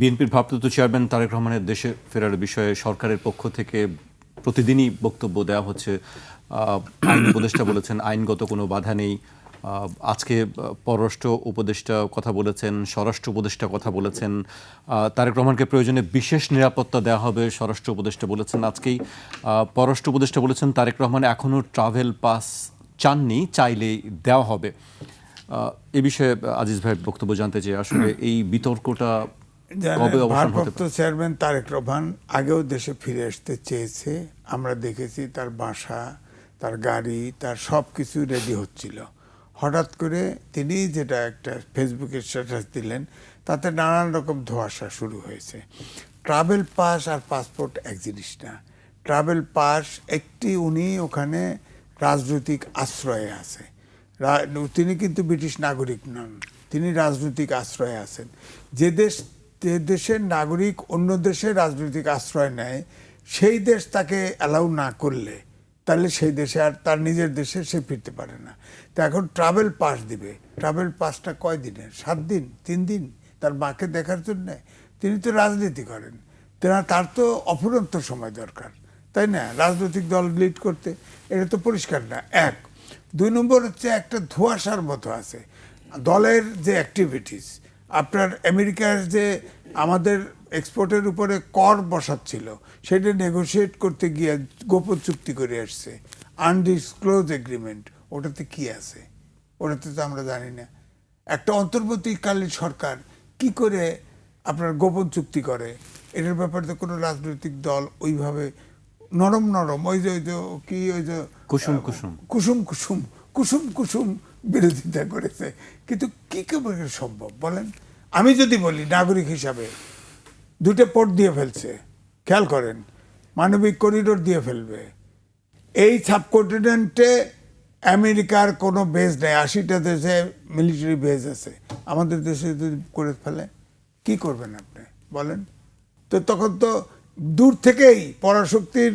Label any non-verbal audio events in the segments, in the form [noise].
বিএনপির ভারপ্রাপ্ত চেয়ারম্যান তারেক রহমানের দেশে ফেরার বিষয়ে সরকারের পক্ষ থেকে প্রতিদিনই বক্তব্য দেওয়া হচ্ছে। আইন উপদেষ্টা বলেছেন, আইনগত কোনো বাধা নেই। আজকে পররাষ্ট্র উপদেষ্টা কথা বলেছেন, স্বরাষ্ট্র উপদেষ্টা কথা বলেছেন। তারেক রহমানকে প্রয়োজনে বিশেষ নিরাপত্তা দেওয়া হবে, স্বরাষ্ট্র উপদেষ্টা বলেছেন আজকেই। পররাষ্ট্র উপদেষ্টা বলেছেন, তারেক রহমান এখনও ট্রাভেল পাস চাননি, চাইলেই দেওয়া হবে। এ বিষয়ে আজিজ ভাইয়ের বক্তব্য জানতে চাই। আসলে এই বিতর্কটা ভারপ্রাপ্ত চেয়ারম্যান তারেক রহমান আগেও দেশে ফিরে আসতে চেয়েছে। আমরা দেখেছি তার বাসা তার গাড়ি তার সব কিছু রেডি হচ্ছিল। হঠাৎ করে তিনি যেটা একটা ফেসবুকে স্ট্যাটাস দিলেন তাতে নানান রকম ধোঁয়াশা শুরু হয়েছে। ট্রাভেল পাস আর পাসপোর্ট এক জিনিস না। ট্রাভেল পাস একটি উনি ওখানে রাজনৈতিক আশ্রয়ে আছে। তিনি কিন্তু ব্রিটিশ নাগরিক নন তিনি রাজনৈতিক আশ্রয়ে আছেন। যে দেশ যে দেশের নাগরিক অন্য দেশে রাজনৈতিক আশ্রয় নেয়, সেই দেশ তাকে অ্যালাউ না করলে, তাহলে সেই দেশে আর তার নিজের দেশে সে ফিরতে পারে না। তো এখন ট্রাভেল পাস দিবে। ট্রাভেল পাসটা কয় দিনের? সাত দিন? তিন দিন? তার মাকে দেখার জন্য? তিনি তো রাজনীতি করেন। তেনা, তার তো অফুরন্ত সময় দরকার, তাই না? রাজনৈতিক দল লিড করতে। এটা তো পরিষ্কার না। এক, দুই নম্বর হচ্ছে একটা ধোঁয়াশার মতো আছে। দলের যে অ্যাক্টিভিটিস আপনার আমেরিকার যে আমাদের এক্সপোর্টের উপরে কর বসাচ্ছিল সেটা নেগোশিয়েট করতে গিয়ে গোপন চুক্তি করে আসছে। আনডিসক্লোজ এগ্রিমেন্ট ওটাতে কি আছে? ওটাতে তো আমরা জানি না। একটা অন্তর্বর্তীকালীন সরকার কি করে আপনার গোপন চুক্তি করে? এটার ব্যাপারে তো কোনো রাজনৈতিক দল ওইভাবে নরম নরম ওই যে ওই যে কি ওই যে কুসুম কুসুম। কুসুম কুসুম কুসুম কুসুম বিরোধিতা করেছে। কিন্তু কি করে সম্ভব বলেন? আমি যদি বলি, নাগরিক হিসাবে দুটো পোর্ট দিয়ে ফেলছে। খেয়াল করেন, মানবিক করিডোর দিয়ে ফেলবে। এই সাবকন্টিনেন্টে আমেরিকার কোনো বেজ নেই, আশিটা দেশে মিলিটারি বেজ আছে। আমাদের দেশে যদি করে ফেলে, কি করবেন আপনি বলেন? তো তখন তো দূর থেকেই পরাশক্তির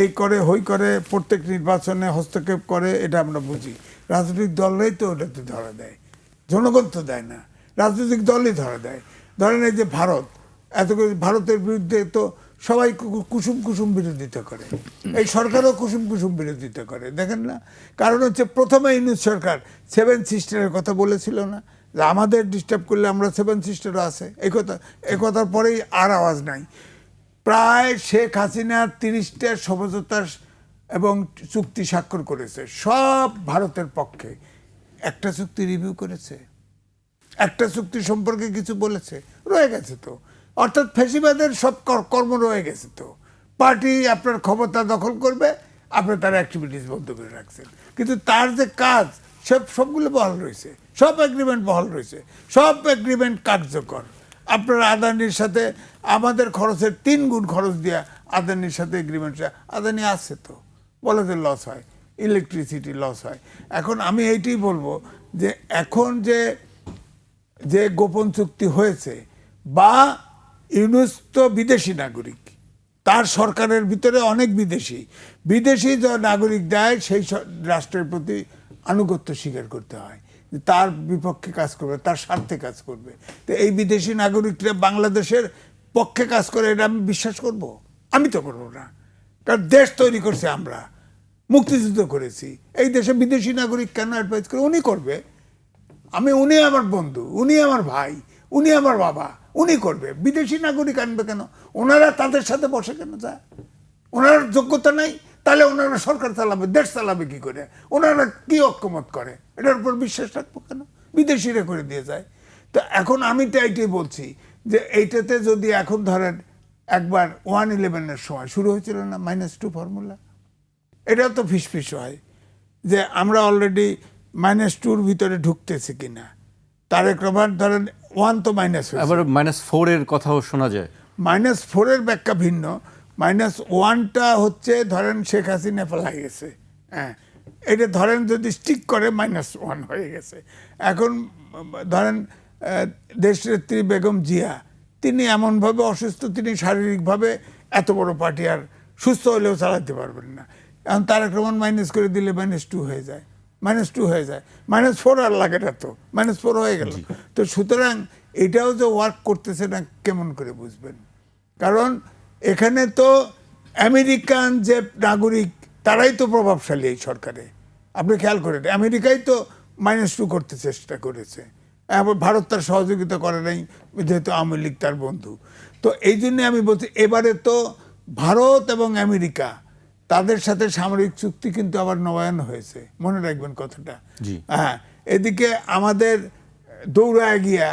এই করে হই করে প্রত্যেক নির্বাচনে হস্তক্ষেপ করে, এটা আমরা বুঝি। রাজনৈতিক দলরাই তো ওটাতে ধরা দেয়। জনগণ তো দেয় না। রাজনৈতিক দলই ধরা দেয়। ধরেন এই যে ভারত, এত ভারতের বিরুদ্ধে তো সবাই কুসুম কুসুম বিরোধিতা করে। এই সরকারও কুসুম কুসুম বিরোধিতা করে। দেখেন না? কারণ হচ্ছে প্রথমে ইউনিট সরকার সেভেন সিস্টারের কথা বলেছিল না? যে আমাদের ডিস্টার্ব করলে আমরা সেভেন সিস্টারও আছে। এই কথা এই কথার পরেই আর আওয়াজ নাই। প্রায় শেখ হাসিনা তিরিশটা সমঝোতার এবং চুক্তি স্বাক্ষর করেছে। সব ভারতের পক্ষে। একটা চুক্তি রিভিউ করেছে। একটা চুক্তি সম্পর্কে কিছু বলেছে। রয়ে গেছে তো। অর্থাৎ ফেসিবাদের সব কর- কর্ম রয়ে গেছে তো। পার্টি আপনার ক্ষমতা দখল করবে, আপনি তার অ্যাক্টিভিটিস বন্ধ করে রাখছেন। কিন্তু তার যে কাজ, সব সবগুলো বহাল রয়েছে। সব এগ্রিমেন্ট বহাল রয়েছে। সব এগ্রিমেন্ট কার্যকর। আপনার আদানির সাথে আমাদের খরচের তিন গুণ খরচ দিয়া আদানির সাথে এগ্রিমেন্ট আদানি আছে তো। বলে লস হয় ইলেকট্রিসিটি লস হয়। এখন আমি এইটাই বলব যে এখন যে যে গোপন চুক্তি হয়েছে বা ইউনুস তো বিদেশি নাগরিক, তার সরকারের ভিতরে অনেক বিদেশি। বিদেশি যে নাগরিক দেয়, সেই রাষ্ট্রের প্রতি আনুগত্য স্বীকার করতে হয়। তার বিপক্ষে কাজ করবে, তার স্বার্থে কাজ করবে। তো এই বিদেশি নাগরিকরা বাংলাদেশের পক্ষে কাজ করে, এটা আমি বিশ্বাস করব? আমি তো করব না। কারণ দেশ তৈরি করছে আমরা, মুক্তিযুদ্ধ করেছি। এই দেশে বিদেশি নাগরিক কেন অ্যাডভাইস করে? উনি করবে। আমি, উনি আমার বন্ধু, উনি আমার ভাই, উনি আমার বাবা, উনি করবে। বিদেশি নাগরিক আনবে কেন? ওনারা তাদের সাথে বসে কেন যায়? ওনার যোগ্যতা নাই, তাহলে ওনারা সরকার চালাবে, দেশ চালাবে কি করে? ওনারা কি অক্ষমত করে? এটার উপর বিশ্বাস রাখব কেন? বিদেশিরা করে দিয়ে যায়। তো এখন আমি তো এইটাই বলছি যে, এইটাতে যদি এখন ধরেন একবার ওয়ান ইলেভেনের সময় শুরু হয়েছিল না মাইনাস টু ফর্মুলা এটাও তো ফিসফিস হয় যে আমরা অলরেডি মাইনাস টুর ভিতরে ঢুকতেছি কিনা। তারেক রহমান ধরেন ওয়ান তো মাইনাস আবার মাইনাস ফোরের কথাও শোনা যায়। মাইনাস ফোরের ব্যাখ্যা ভিন্ন। মাইনাস ওয়ানটা হচ্ছে ধরেন শেখ হাসিনা ফেলাই গেছে। হ্যাঁ এটা ধরেন যদি স্টিক করে মাইনাস ওয়ান হয়ে গেছে। এখন ধরেন দেশনেত্রী বেগম জিয়া তিনি এমনভাবে অসুস্থ তিনি শারীরিকভাবে এত বড় পার্টি আর সুস্থ হলেও চালাতে পারবেন না। এখন তারেক রহমান মাইনাস করে দিলে মাইনাস টু হয়ে যায় মাইনাস টু হয়ে যায় মাইনাস ফোর আর লাগে না তো মাইনাস ফোর হয়ে গেল। তো সুতরাং এটাও যে ওয়ার্ক করতেছে না কেমন করে বুঝবেন? কারণ এখানে তো আমেরিকান যে নাগরিক তারাই তো প্রভাবশালী এই সরকারে। আপনি খেয়াল করেন আমেরিকাই তো মাইনাস টু করতে চেষ্টা করেছে। ভারত তার সহযোগিতা করে নাই যেহেতু আওয়ামী লীগ তার বন্ধু। তো এই জন্যে আমি বলছি এবারে তো ভারত এবং আমেরিকা তাদের সাথে সামরিক চুক্তি কিন্তু আবার নবায়ন হয়েছে। মনে রাখবেন কথাটা। হ্যাঁ এদিকে আমাদের দৌড়ায় গিয়া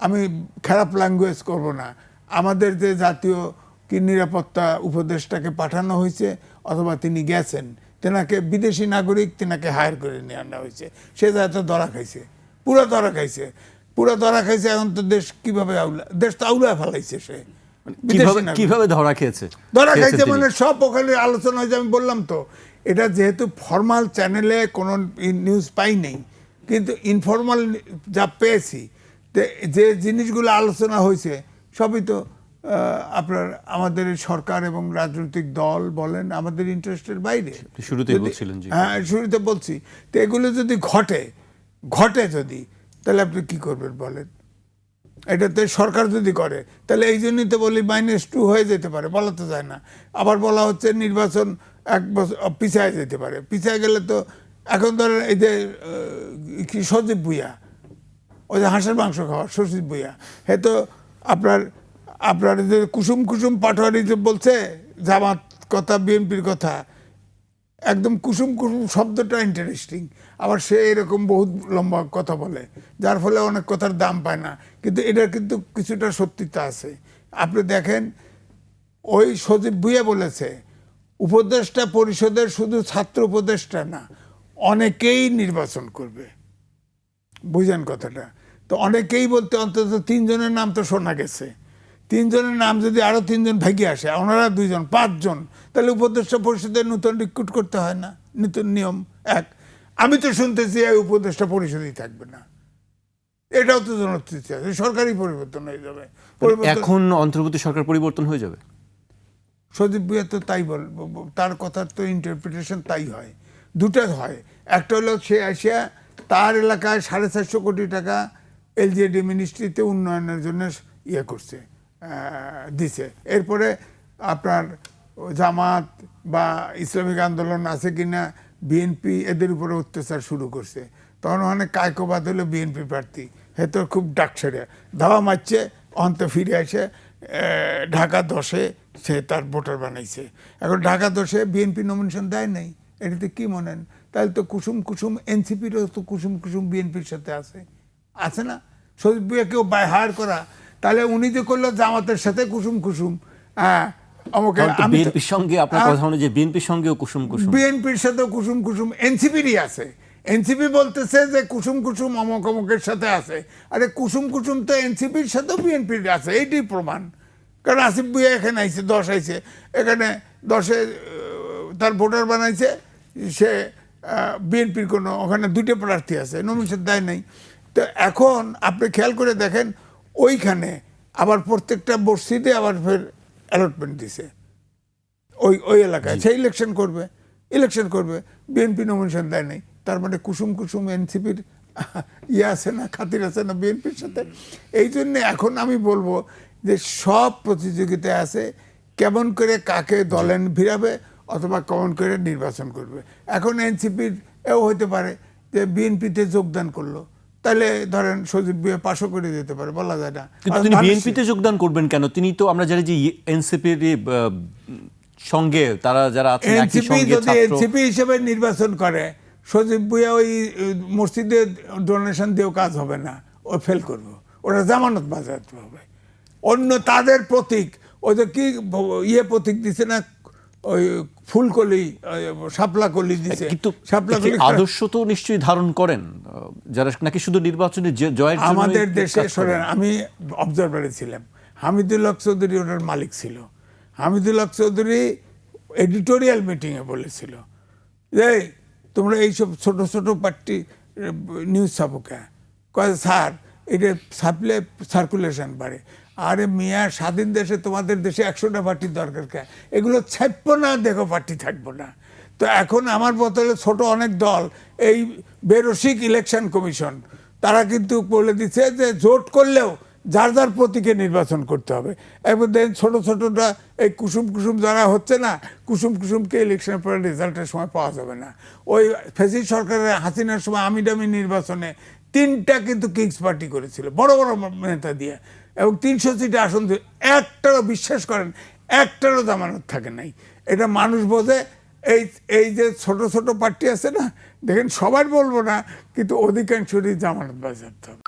আমি খারাপ ল্যাঙ্গুয়েজ করব না। আমাদের যে জাতীয় কি নিরাপত্তা উপদেষ্টাকে পাঠানো হয়েছে অথবা তিনি গেছেন তেনাকে বিদেশি নাগরিক তেনাকে হায়ার করে নিয়ে আনা হয়েছে। সে যাতে ধরা খাইছে। পুরো ধরা খাইছে। পুরো ধরা খাইছে এখন তো দেশ কীভাবে আউলা দেশ তো আউলা ফেলাইছে সে। বিদেশি কীভাবে ধরা খেয়েছে? ধরা খাইছে মানে সব ওখানে আলোচনা হয়েছে আমি বললাম তো এটা যেহেতু ফর্মাল চ্যানেলে কোনো নিউজ পাই নেই কিন্তু ইনফর্মাল যা পেয়েছি তে যে জিনিসগুলো আলোচনা হয়েছে সবই তো আপনার আমাদের সরকার এবং রাজনৈতিক দল বলেন আমাদের ইন্টারেস্টের বাইরে। শুরুতেই যদি- বলছিলেন, হ্যাঁ শুরুতে বলছি। তো এগুলো যদি ঘটে ঘটে যদি, তাহলে আপনি কি করবেন বলেন? এটাতে সরকার যদি করে, তাহলে এই জন্যই তো বলি মাইনাস টু হয়ে যেতে পারে, বলা তো যায় না। আবার বলা হচ্ছে নির্বাচন এক বছর পিছায় যেতে পারে। পিছায় গেলে তো এখন ধরেন এই যে কি সজীব ভুইয়া ওই যে হাঁসের মাংস খাওয়া, সজীব ভুইয়া, হে তো আপনার আপনার যে কুসুম কুসুম পাটোয়ারি যে বলছে, জামাত কথা, বিএনপির কথা একদম কুসুম কুসুম শব্দটা ইন্টারেস্টিং আবার সে এরকম বহুত লম্বা কথা বলে, যার ফলে অনেক কথার দাম পায় না। কিন্তু এটার কিন্তু কিছুটা সত্যিতা আছে। আপনি দেখেন, ওই সজীব ভুইয়া বলেছে, উপদেষ্টা পরিষদের শুধু ছাত্র উপদেষ্টা না, অনেকেই নির্বাচন করবে। বুঝেন কথাটা। তো অনেকেই বলতে অন্তত তিনজনের নাম তো শোনা গেছে। তিনজনের নাম যদি আরও তিনজন ভেগে আসে ওনারা দুইজন পাঁচজন তাহলে উপদেষ্টা পরিষদের নতুন রিক্রুট করতে হয় না? নতুন নিয়ম এক। আমি তো শুনতেছি এই উপদেষ্টা পরিষদই থাকবে না। এটাও তো জনপ্রিয় আছে সরকারি পরিবর্তন হয়ে যাবে। এখন অন্তর্বর্তী সরকার পরিবর্তন হয়ে যাবে? সজীব ভুইয়া তো তাই বল তার কথার তো ইন্টারপ্রিটেশন তাই হয়। দুটা হয়। একটা হলো সে আসিয়া তার এলাকায় সাড়ে চারশো কোটি টাকা এলজিএডি মিনিস্ট্রিতে উন্নয়নের জন্য ইয়ে করছে। দিছে। এরপরে আপনার জামাত বা ইসলামিক আন্দোলন আছে কিনা বিএনপি এদের উপরে অত্যাচার শুরু করছে। তখন অনেক কায়কবাদ হলো বিএনপি প্রার্থী। হে তো খুব ডাক ছেড়ে। ধাওয়া মারছে, অন্ত ফিরে আসে ঢাকা দশে সে তার ভোটার বানাইছে। এখন ঢাকা দশে বিএনপি নমিনেশন দেয় নাই, এটাতে কি মনেন? তাহলে তো কুসুম কুসুম এনসিপিরও তো কুসুম কুসুম বিএনপির সাথে আছে। আছে না? সজীব ভুইয়াকেও বাই হায়ার করা। তাহলে উনি যে করল জামাতের সাথে কুসুম কুসুম হ্যাঁ আমাকে বিএনপির সঙ্গে আপনার আহ, কথা অনুযায়ী বিএনপির সঙ্গেও কুসুম কুসুম। বিএনপির সাথে কুসুম কুসুম এনসিপিরই আছে। এনসিপি বলতেছে যে কুসুম কুসুম অমক অমকের সাথে আছে। আরে কুসুম কুসুম তো এনসিপির সাথেও বিএনপির আছে এইটাই প্রমাণ। কারণ আসিফ ভুইয়া এখানে আইছে দশ আইছে। এখানে দশে তার ভোটার বানাইছে সে বিএনপির কোনো ওখানে দুটো প্রার্থী আছে নমিনেশন দেয় নাই। তো এখন আপনি খেয়াল করে দেখেন ওইখানে আবার প্রত্যেকটা মসজিদে আবার ফের অ্যালটমেন্ট দিছে। ওই ওই এলাকায়। সে ইলেকশন করবে ইলেকশন করবে বিএনপি নমিনেশন দেয় নাই। তার মানে কুসুম কুসুম এনসিপির [laughs] ইয়ে আছে না খাতির আছে না বিএনপির সাথে। এই জন্য এখন আমি বলব যে সব প্রতিযোগিতায় আছে কেমন করে কাকে দলে ভিড়াবে অথবা কেমন করে নির্বাচন করবে। এখন এনসিপির এও হতে পারে যে বিএনপিতে যোগদান করল। তাহলে ধরেন সজীব বিয়ে পাশও করে যেতে পারে বলা যায় না। কিন্তু তিনি বিএনপিতে যোগদান করবেন কেন? তিনি তো আমরা জানি যে এনসিপির সঙ্গে তারা যারা আছেন এনসিপি যদি এনসিপি হিসেবে নির্বাচন করে সজীব ভুইয়া ওই মসজিদে ডোনেশন দিয়েও কাজ হবে না ও ফেল করব। ওরা জামানত বাজাতে হবে। অন্য তাদের প্রতীক ওই যে কি ইয়ে প্রতীক দিছে না ওই ফুলকলি শাপলা কলি দিছে। কিন্তু আদর্শ তো নিশ্চয়ই ধারণ করেন যারা নাকি শুধু নির্বাচনে জয়ের জন্য আমাদের দেশে শোনেন আমি অবজারভারে ছিলাম। হামিদুল হক চৌধুরী ওনার মালিক ছিল। হামিদুল হক চৌধুরী এডিটোরিয়াল মিটিংয়ে বলেছিল যে তোমরা এইসব ছোট ছোট পার্টি নিউজ ছাপো কে? স্যার এটা ছাপলে সার্কুলেশন বাড়ে। আরে মিয়া, স্বাধীন দেশে তোমাদের দেশে একশোটা পার্টির দরকার কে? এগুলো ছাপবো না, দেখো পার্টি থাকব না। তো এখন আমার বদলে ছোট অনেক দল, এই বেরসিক ইলেকশন কমিশন, তারা কিন্তু বলে দিচ্ছে যে জোট করলেও যার যার প্রতীকে নির্বাচন করতে হবে। এবং দেখেন ছোট ছোটটা এই কুসুম কুসুম যারা হচ্ছে না, কুসুম কুসুমকে ইলেকশনের পরে রেজাল্টের সময় পাওয়া যাবে না। ওই ফেসি সরকারের হাসিনার সময় আমিডামি নির্বাচনে তিনটা কিন্তু কিংস পার্টি করেছিল, বড় বড় নেতা দিয়ে। এবং তিনশো সিটে আসন একটারও বিশ্বাস করেন, একটারও জামানত থাকে নাই। এটা মানুষ বোঝে, এই এই যে ছোট ছোট পার্টি আছে না, দেখেন সবার বলব না, কিন্তু অধিকাংশরই জামানত বাজার হবে।